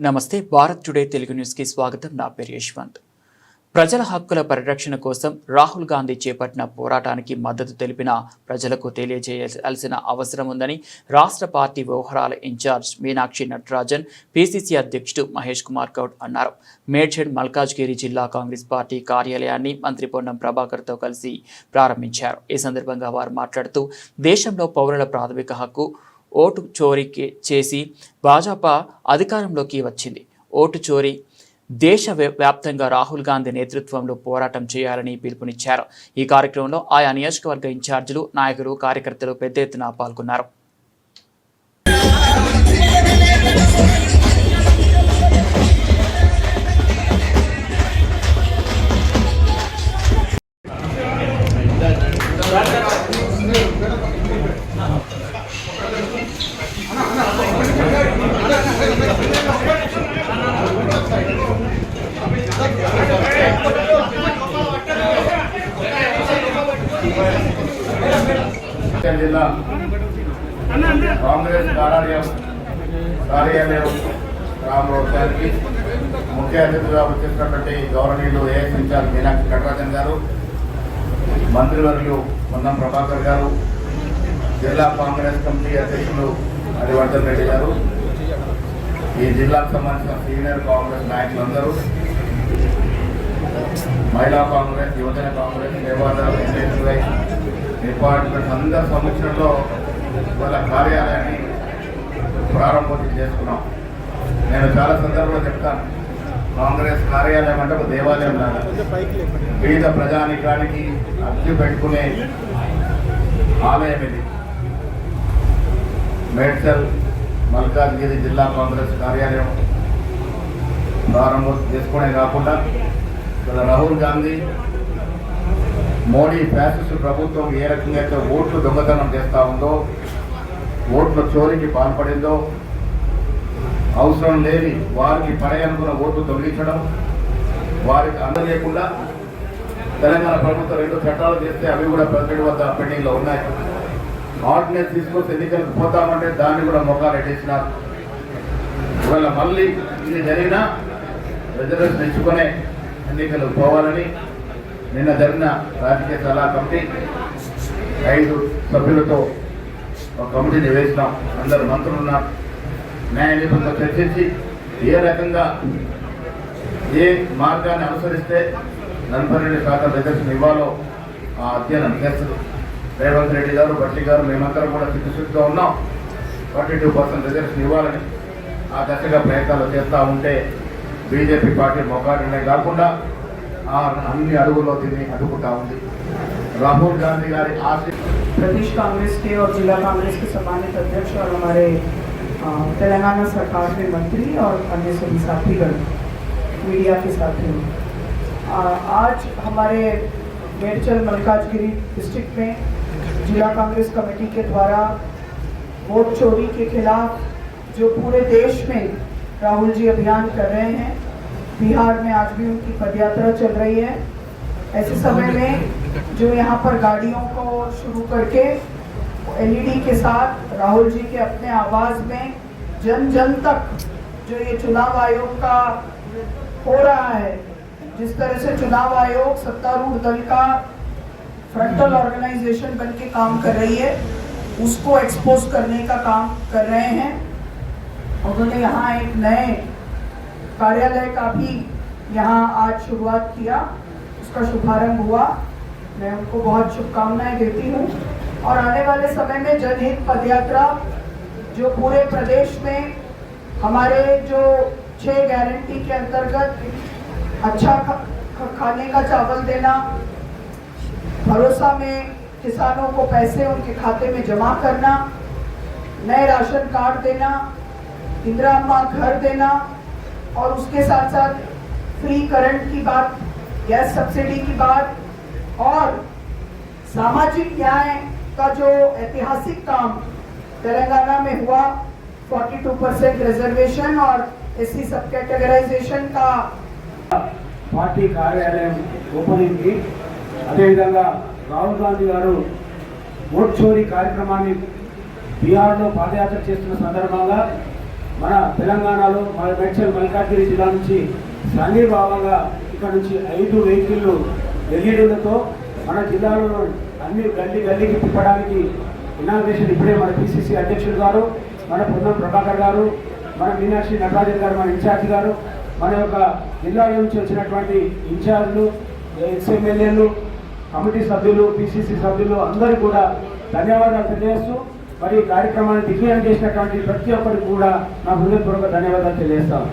నమస్తే భారత్ టుడే తెలుగు న్యూస్కి స్వాగతం. నా పేరు యశ్వంత్. ప్రజల హక్కుల పరిరక్షణ కోసం రాహుల్ గాంధీ చేపట్టిన పోరాటానికి మద్దతు తెలిపిన ప్రజలకు తెలియజేయాల్సిన అవసరం ఉందని రాష్ట్ర పార్టీ వ్యవహారాల ఇన్ఛార్జ్ మీనాక్షి నటరాజన్ పిసిసి అధ్యక్షుడు మహేష్ కుమార్ గౌడ్ అన్నారు. మేడ్చడ్ మల్కాజ్గిరి జిల్లా కాంగ్రెస్ పార్టీ కార్యాలయాన్ని మంత్రి పొన్నం ప్రభాకర్తో కలిసి ప్రారంభించారు. ఈ సందర్భంగా వారు మాట్లాడుతూ దేశంలో పౌరుల ప్రాథమిక హక్కు ఓటు చోరీకి చేసి భాజపా అధికారంలోకి వచ్చింది. ఓటు చోరీ దేశ వ్యాప్తంగా రాహుల్ గాంధీ నేతృత్వంలో పోరాటం చేయాలని పిలుపునిచ్చారు. ఈ కార్యక్రమంలో ఆయా నియోజకవర్గ ఇన్ఛార్జీలు నాయకులు కార్యకర్తలు పెద్ద ఎత్తున పాల్గొన్నారు. జిల్లా కాంగ్రెస్ కార్యాలయం కార్యాలయం రామరావు గారికి ముఖ్య అతిథిగా వచ్చేసినటువంటి గవర్నీయులు ఏఎస్ ఇన్ఛార్జ్ మీనాక్షి కటరాజన్ గారు మంత్రివర్యులు పొన్నం ప్రభాకర్ గారు జిల్లా కాంగ్రెస్ కమిటీ అధ్యక్షులు హరివర్ధన్ రెడ్డి గారు ఈ జిల్లాకు సంబంధించిన సీనియర్ కాంగ్రెస్ నాయకులందరూ మహిళా కాంగ్రెస్ యువజన కాంగ్రెస్ దేవాదాలు ఎన్ఎస్ఐ డిపార్ట్మెంట్ అందరి సమక్షంలో వాళ్ళ కార్యాలయాన్ని ప్రారంభోత్సవం చేసుకున్నాం. నేను చాలా సందర్భంలో చెప్తాను. కాంగ్రెస్ కార్యాలయం అంటే ఒక దేవాలయం లాగా. వివిధ ప్రజానికానికి అర్జీ పెట్టుకునే ఆలయం ఇది. మేడ్చల్ మల్కాజ్గిరి జిల్లా కాంగ్రెస్ కార్యాలయం ప్రారంభం చేసుకునే కాకుండా ఇలా రాహుల్ గాంధీ మోడీ ఫ్యాసిస్ట్ ప్రభుత్వం ఏ రకంగా అయితే ఓట్లు దొంగతనం చేస్తూ ఉందో ఓట్ల చోరీకి పాల్పడిందో అవసరం లేని వారికి పడయనుకున్న ఓట్లు తొలగించడం వారికి అందలేకుండా తెలంగాణ ప్రభుత్వం రెండు చట్టాలు చేస్తే అవి కూడా ప్రెసిడెంట్ వద్ద పెండింగ్లో ఉన్నాయి. ఆర్డినెన్స్ తీసుకొస్తే ఎన్నికలకు పోతామంటే దాన్ని కూడా మొగ్గాలు ఎట్టేసినారు ఇవాళ మళ్ళీ ఇది జరిగినా రిజర్వేషన్ ఇచ్చుకునే ఎన్నికలు పోవాలని నిన్న జరిగిన రాజకీయ సలహా కమిటీ ఐదు సభ్యులతో ఒక కమిటీని వేసినాం. అందరు మంత్రులు ఉన్నారు. న్యాయ నిపుణులతో చర్చించి ఏ రకంగా ఏ మార్గాన్ని అనుసరిస్తే నలభై రెండు శాతం రిజర్వేషన్ ఇవ్వాలో ఆ అధ్యయనం చేస్తుంది రేవంత్ రెడ్డి గారు భట్టి గారు మేమందరం కూడా చిత్తశుద్ధితో ఉన్నాం. ఫార్టీ టూ పర్సెంట్ రిజర్వేషన్ ఇవ్వాలని ఆ దశగా ప్రయత్నాలు చేస్తూ ఉంటే బీజేపీ పార్టీ మొక్కాటనే కాకుండా ఆ అన్ని అడుగుల్లో తిని అడ్డుకుంటా ఉంది రాహుల్ గాంధీ గారి ఆశ प्रदेश कांग्रेस के और जिला कांग्रेस के सम्मानित अध्यक्ष और हमारे अ, तेलंगाना सरकार के मंत्री और अन्य सभी साथीगण मीडिया के साथियों अ, आज हमारे मेडचल मल्काजगिरी डिस्ट्रिक्ट में जिला कांग्रेस कमेटी के द्वारा वोट चोरी के खिलाफ जो पूरे देश में राहुल जी अभियान कर रहे हैं। बिहार में आज भी उनकी पदयात्रा चल रही है। ऐसे समय में जो यहाँ पर गाड़ियों को शुरू करके एलईडी के साथ राहुल जी के अपने आवाज़ में जन जन तक जो ये चुनाव आयोग का हो रहा है, जिस तरह से चुनाव आयोग सत्तारूढ़ दल का फ्रंटल ऑर्गेनाइजेशन बन के काम कर रही है, उसको एक्सपोज करने का काम कर रहे हैं। उन्होंने यहाँ एक नए कार्यालय का भी यहाँ आज शुरुआत किया। उसका शुभारंभ हुआ। मैं उनको बहुत शुभकामनाएँ देती हूँ। और आने वाले समय में जनहित पदयात्रा जो पूरे प्रदेश में हमारे जो छह गारंटी के अंतर्गत अच्छा खाने का चावल देना, भरोसा में किसानों को पैसे उनके खाते में जमा करना, नए राशन कार्ड देना इंदिरा अम्मा घर देना और उसके साथ साथ फ्री करंट की बात गैस सब्सिडी की बात और सामाजिक न्याय का जो ऐतिहासिक काम तेलंगाना में हुआ 42 परसेंट रिजर्वेशन और एससी सब कैटेगराइजेशन का పార్టీ కార్యాలయం ఓపెనింగ్కి అదేవిధంగా రాహుల్ గాంధీ గారు ఓట్ చోరీ కార్యక్రమాన్ని బీహార్లో పాదయాత్ర చేస్తున్న సందర్భంగా మన తెలంగాణలో మన మేడ్చల్ మల్కాజ్గిరి జిల్లా నుంచి సంఘీభావంగా ఇక్కడ నుంచి ఐదు వెహికల్లు ఎల్ఈడీలతో మన జిల్లాలో అన్ని గల్లీ గల్లికి తిప్పడానికి ఇనాగ్రేషన్ ఇప్పుడే మన పిసిసి అధ్యక్షుడు గారు మన పొన్నం ప్రభాకర్ గారు మన మీనాక్షి నటరాజన్ గారు మన ఇన్ఛార్జ్ గారు మన యొక్క జిల్లా నుంచి వచ్చినటువంటి ఇన్ఛార్జ్లు ఎక్స్ఎమ్మెల్యేలు కమిటీ సభ్యులు పిసిసి సభ్యులు అందరూ కూడా ధన్యవాదాలు తెలియజేస్తూ మరి కార్యక్రమాన్ని దిగ్విజయం చేసినటువంటి ప్రతి ఒక్కరికి కూడా నా హృదయపూర్వక ధన్యవాదాలు తెలియజేస్తాను.